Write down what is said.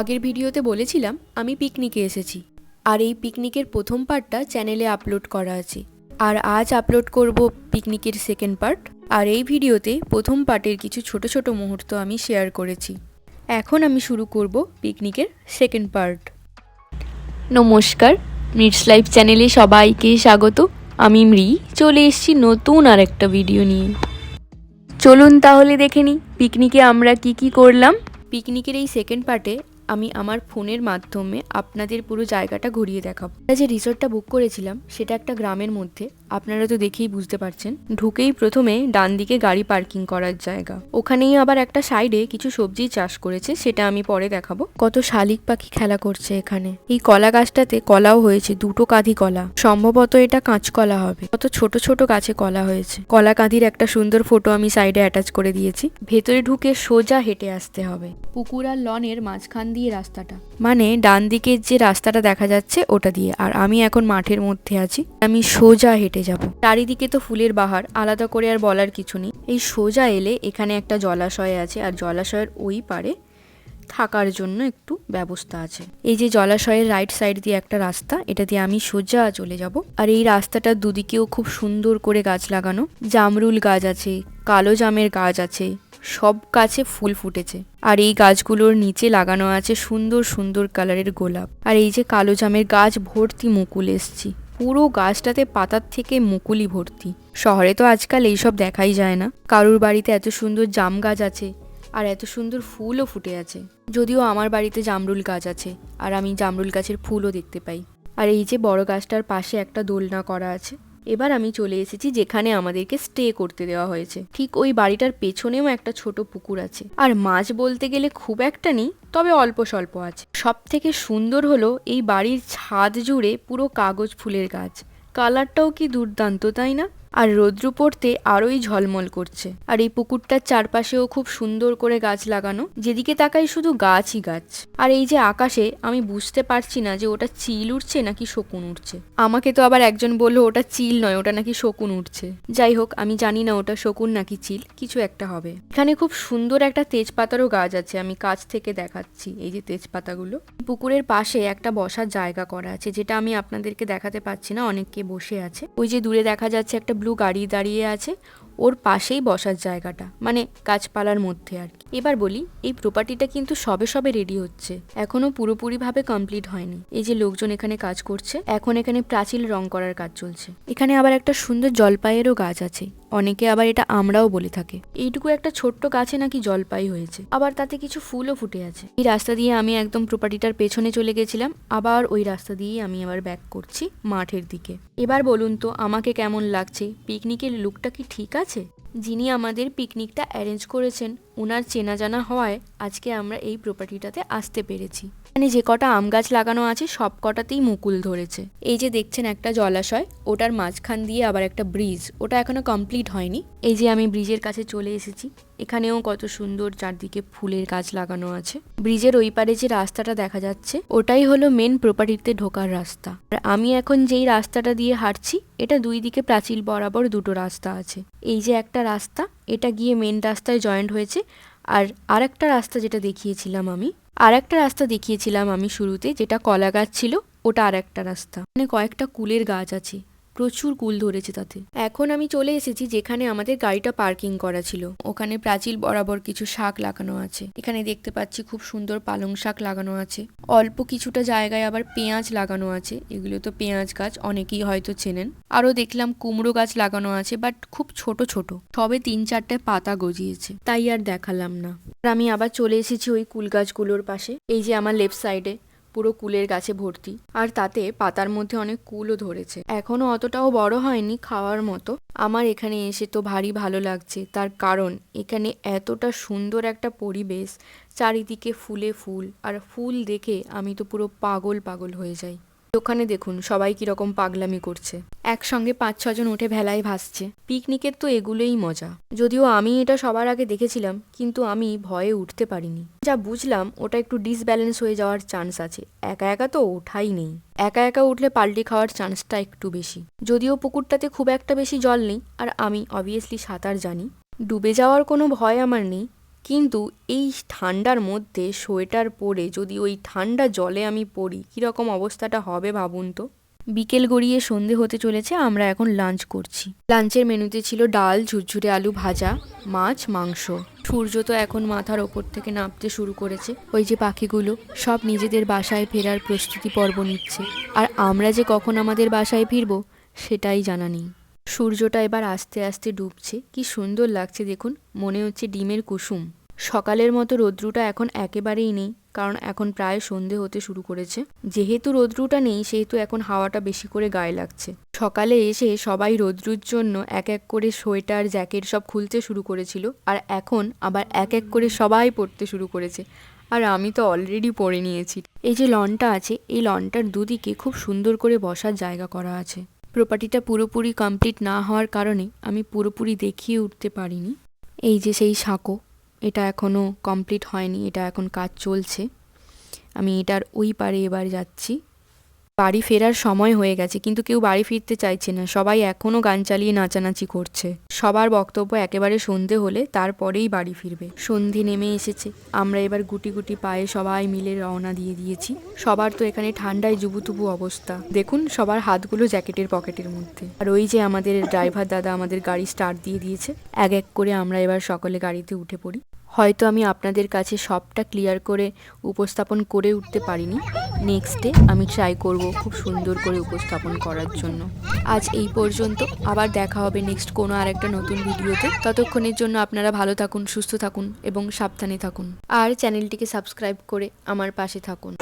আগের ভিডিওতে বলেছিলাম, আমি পিকনিকে এসেছি। আর এই পিকনিকের প্রথম পার্টটা চ্যানেলে আপলোড করা আছে। আর আজ আপলোড করব পিকনিকের সেকেন্ড পার্ট আর এই ভিডিওতে প্রথম পার্টের কিছু ছোট ছোট মুহূর্ত আমি শেয়ার করেছি। এখন আমি শুরু করব পিকনিকের সেকেন্ড পার্ট নমস্কার মিটস লাইফ চ্যানেলে সবাইকে স্বাগত। আমি মৃ চলে এসেছি নতুন আর একটা ভিডিও নিয়ে। চলুন তাহলে দেখে নিই, পিকনিকে আমরা কি কি করলাম। পিকনিকের এই সেকেন্ড পার্টে আমি আমার ফোনের মাধ্যমে আপনাদের পুরো জায়গাটা ঘুরিয়ে দেখাবো। যে রিসোর্টটা বুক করেছিলাম, সেটা একটা গ্রামের মধ্যে। আপনারা তো দেখেই বুঝতে পারছেন। ঢুকেই প্রথমে ডান দিকে গাড়ি পার্কিং করার জায়গা। ওখানেই আবার একটা সাইডে কিছু সবজি চাষ করেছে, সেটা আমি পরে দেখাবো। কত শালিক পাখি খেলা করছে এখানে। এই কলা গাছটাতে কলাও হয়েছে, দুটো কাঁধি কলা। সম্ভবত এটা কাঁচকলা হবে। কত ছোট ছোট গাছে কলা হয়েছে। কলা কাঁধির একটা সুন্দর ফটো আমি সাইডে অ্যাটাচ করে দিয়েছি। ভেতরে ঢুকে সোজা হেঁটে আসতে হবে। পুকুর আর লনের মাঝখান দিয়ে রাস্তাটা। মানে ডান দিকের যে রাস্তাটা দেখা যাচ্ছে, ওটা দিয়ে। আর আমি এখন মাঠের মধ্যে আছি। আমি সোজা হেঁটে যাব। চারিদিকে তো ফুলের বাহার, আলাদা করে আর বলার কিছু নেই। এই সোজা এলে এখানে একটা জলাশয় আছে, আর জলাশয়ের ওই পারে থাকার জন্য একটু ব্যবস্থা আছে। এই যে জলাশয়ের রাইট সাইড দিয়ে একটা রাস্তা, এটা দিয়ে আমি সোজা চলে যাব। আর এই রাস্তাটার দুদিকেও খুব সুন্দর করে গাছ লাগানো। জামরুল গাছ আছে, কালো জামের গাছ আছে, সব গাছে ফুল ফুটেছে। আর এই গাছগুলোর নিচে লাগানো আছে সুন্দর সুন্দর কালারের গোলাপ। আর এই যে কালো জামের গাছ, ভর্তি মুকুল এসছি। পুরো গাছটাতে পাতার থেকে মুকুলি ভর্তি। শহরে তো আজকাল এইসব দেখাই যায় না। কারুর বাড়িতে এত সুন্দর জাম গাছ আছে আর এত সুন্দর ফুলও ফুটে আছে। যদিও আমার বাড়িতে জামরুল গাছ আছে আর আমি জামরুল গাছের ফুলও দেখতে পাই। আর এই যে বড় গাছটার পাশে একটা দোলনা করা আছে। এবার আমি চলে এসেছি যেখানে আমাদেরকে স্টে করতে দেওয়া হয়েছে। ঠিক ওই বাড়িটার পেছনেও একটা ছোট পুকুর আছে। আর মাছ বলতে গেলে খুব একটা নেই, তবে অল্প স্বল্প আছে। সব থেকে সুন্দর হলো এই বাড়ির ছাদ জুড়ে পুরো কাগজ ফুলের গাছ। কালারটাও কি দুর্দান্ত, তাই না? আর রৌদ্র পড়তে আরোই ঝলমল করছে। আর এই পুকুরটার চারপাশেও খুব সুন্দর করে গাছ লাগানো, যেদিকে তাকাই শুধু গাছই গাছ। আর এই যে আকাশে, আমি বুঝতে পারছি না যে ওটা চিল উঠছে নাকি শকুন উঠছে আমাকে তো আবার একজন বলল, ওটা চিল নয়, ওটা নাকি শকুন উঠছে যাই হোক, আমি জানি না ওটা শকুন নাকি চিল, কিছু একটা হবে। এখানে খুব সুন্দর একটা তেজপাতারও গাছ আছে, আমি কাছ থেকে দেখাচ্ছি এই যে তেজপাতাগুলো। পুকুরের পাশে একটা বসার জায়গা করা আছে, যেটা আমি আপনাদেরকে দেখাতে পাচ্ছি না অনেককে বসে আছে। ওই যে দূরে দেখা যাচ্ছে একটা ব্লু গাড়ি দাঁড়িয়ে আছে ওর পাশেই বসার জায়গাটা মানে গাছপালার মধ্যে আর কি। এবার বলি, এই প্রপার্টিটা কিন্তু সবে সবে রেডি হচ্ছে। এখনও পুরোপুরিভাবে কমপ্লিট হয়নি। এই যে লোকজন এখানে কাজ করছে, এখন এখানে প্রাচীল রং করার কাজ চলছে। এখানে আবার একটা সুন্দর জলপাইয়েরও গাছ আছে। অনেকে আবার এটা আমরাও বলে থাকে। এইটুকু একটা ছোট্ট গাছে নাকি জলপাই হয়েছে। আবার তাতে কিছু ফুলও ফুটে আছে। এই রাস্তা দিয়ে আমি একদম প্রপার্টিটার পেছনে চলে গেছিলাম। আবার ওই রাস্তা দিয়েই আমি আবার ব্যাক করছি মাঠের দিকে। এবার বলুন তো, আমাকে কেমন লাগছে? পিকনিকের লুকটা কি ঠিক আছে? যিনি আমাদের পিকনিকটা অ্যারেঞ্জ করেছেন ওনার চেনা জানা হওয়ায় আজকে আমরা এই প্রপার্টিটাতে আসতে পেরেছি। মানে যে কটা আম গাছ লাগানো আছে, সব কটাতেই মুকুল ধরেছে। এই যে দেখছেন একটা জলাশয়, ওটার মাঝখান দিয়ে আবার একটা ব্রিজ, ওটা এখনও কমপ্লিট হয়নি। এই যে আমি ব্রিজের কাছে চলে এসেছি, এখানেও কত সুন্দর চারদিকে ফুলের গাছ লাগানো আছে। ব্রিজের ওই পারে যে রাস্তাটা দেখা যাচ্ছে, ওটাই হলো মেন প্রপার্টিতে ঢোকার রাস্তা। আর আমি এখন যেই রাস্তাটা দিয়ে হাঁটছি, এটা দুই দিকে প্রাচীর বরাবর দুটো রাস্তা আছে। এই যে একটা রাস্তা, এটা গিয়ে মেন রাস্তায় জয়েন্ট হয়েছে আর আরেকটা রাস্তা যেটা দেখিয়েছিলাম আমি আর একটা রাস্তা দেখিয়েছিলাম আমি শুরুতে, যেটা কলা গাছ ছিল, ওটা আর একটা রাস্তা। মানে কয়েকটা কুলের গাছ আছে। প্রচুর কুল ধরেছে তাতে। এখন আমি চলে এসেছি যেখানে আমাদের গাড়িটা পার্কিং করা ছিল। ওখানে প্রাচীর বরাবর কিছু শাক লাগানো আছে। এখানে দেখতে পাচ্ছি খুব সুন্দর পালং শাক লাগানো আছে। অল্প কিছুটা জায়গায় আবার পেঁয়াজ লাগানো আছে। এগুলো তো পেঁয়াজ গাছ, অনেকেই হয়তো চেনেন। আরও দেখলাম কুমড়ো গাছ লাগানো আছে, বাট খুব ছোট ছোট। সবে তিন চারটে পাতা গজিয়েছে। তাই আর দেখালাম না। আর আমি আবার চলে এসেছি ওই কুল গাছগুলোর পাশে। এই যে আমার লেফট সাইডে। পুরো কুলের গাছে ভর্তি। আর তাতে পাতার মধ্যে অনেক কুলও ধরেছে। এখনও অতটাও বড় হয়নি খাওয়ার মতো। আমার এখানে এসে তো ভারী ভালো লাগছে। তার কারণ, এখানে এতটা সুন্দর একটা পরিবেশ, চারিদিকে ফুলে ফুল। আর ফুল দেখে আমি তো পুরো পাগল পাগল হয়ে যাই। ওখানে দেখুন সবাই কীরকম পাগলামি করছে। একসঙ্গে পাঁচ ছজন উঠে ভেলায় ভাসছে। পিকনিকের তো এগুলোই মজা। যদিও আমি এটা সবার আগে দেখেছিলাম, কিন্তু আমি ভয়ে উঠতে পারিনি। যা বুঝলাম, ওটা একটু ডিসব্যালেন্স হয়ে যাওয়ার চান্স আছে। একা একা তো ওঠাই নেই। একা একা উঠলে পাল্টি খাওয়ার চান্সটা একটু বেশি। যদিও পুকুরটাতে খুব একটা বেশি জল নেই, আর আমি অবভিয়াসলি সাঁতার জানি। ডুবে যাওয়ার কোনো ভয় আমার নেই কিন্তু এই ঠান্ডার মধ্যে সোয়েটার পরে যদি ওই ঠান্ডা জলে আমি পড়ি কীরকম অবস্থাটা হবে ভাবুন তো? বিকেল গড়িয়ে সন্ধে হতে চলেছে, আমরা এখন লাঞ্চ করছি। লাঞ্চের মেনুতে ছিল ডাল, ঝুরঝুরে আলু ভাজা, মাছ, মাংস। সূর্য তো এখন মাথার ওপর থেকে নামতে শুরু করেছে। ওই যে পাখিগুলো, সব নিজেদের বাসায় ফেরার প্রস্তুতি পর্ব নিচ্ছে। আর আমরা যে কখন আমাদের বাসায় ফিরবো, সেটাই জানা নেই। সূর্যটা এবার আস্তে আস্তে ডুবছে। কি সুন্দর লাগছে দেখুন, মনে হচ্ছে ডিমের কুসুম। সকালের মতো রৌদ্রুটা এখন একেবারেই নেই, কারণ এখন প্রায় সন্ধে হতে শুরু করেছে। যেহেতু রৌদ্রুটা নেই, সেহেতু এখন হাওয়াটা বেশি করে গায়ে লাগছে। সকালে এসে সবাই রৌদ্রুর জন্য এক এক করে সোয়েটার, জ্যাকেট সব খুলতে শুরু করেছিল, আর এখন আবার এক এক করে সবাই পড়তে শুরু করেছে। আর আমি তো অলরেডি পরে নিয়েছি। এই যে লনটা আছে, এই লনটার দুদিকে খুব সুন্দর করে বসার জায়গা করা আছে। প্রপার্টিটা পুরোপুরি কমপ্লিট না হওয়ার কারণে আমি পুরোপুরি দেখিয়ে উঠতে পারিনি। এই যে সেই সাঁকো, এটা এখনও কমপ্লিট হয়নি, এটা এখন কাজ চলছে। আমি এটার ওই পারে এবার যাচ্ছি। বাড়ি ফেরার সময় হয়ে গেছে, কিন্তু কেউ বাড়ি ফিরতে চাইছে না, সবাই এখনও গান চালিয়ে নাচানাচি করছে। সবার বক্তব্য একেবারে সন্ধে হলে তারপরেই বাড়ি ফিরবে। সন্ধে নেমে এসেছে। আমরা এবার গুটি গুটি পায়ে সবাই মিলে রওনা দিয়ে দিয়েছি। সবার তো এখানে ঠান্ডায় জুবুতুবু অবস্থা। দেখুন সবার হাতগুলো জ্যাকেটের পকেটের মধ্যে। আর ওই যে আমাদের ড্রাইভার দাদা আমাদের গাড়ি স্টার্ট দিয়ে দিয়েছে, এক এক করে আমরা এবার সকলে গাড়িতে উঠে পড়ি। হয়তো আমি আপনাদের কাছে সবটা ক্লিয়ার করে উপস্থাপন করে উঠতে পারিনি। নেক্সট ডে আমি ট্রাই করব খুব সুন্দর করে উপস্থাপন করার জন্য। আজ এই পর্যন্ত। আবার দেখা হবে নেক্সট কোনো আর একটা নতুন ভিডিওতে, ততক্ষণের জন্য আপনারা ভালো থাকুন, সুস্থ থাকুন এবং সাবধানে থাকুন। আর চ্যানেলটিকে সাবস্ক্রাইব করে আমার পাশে থাকুন।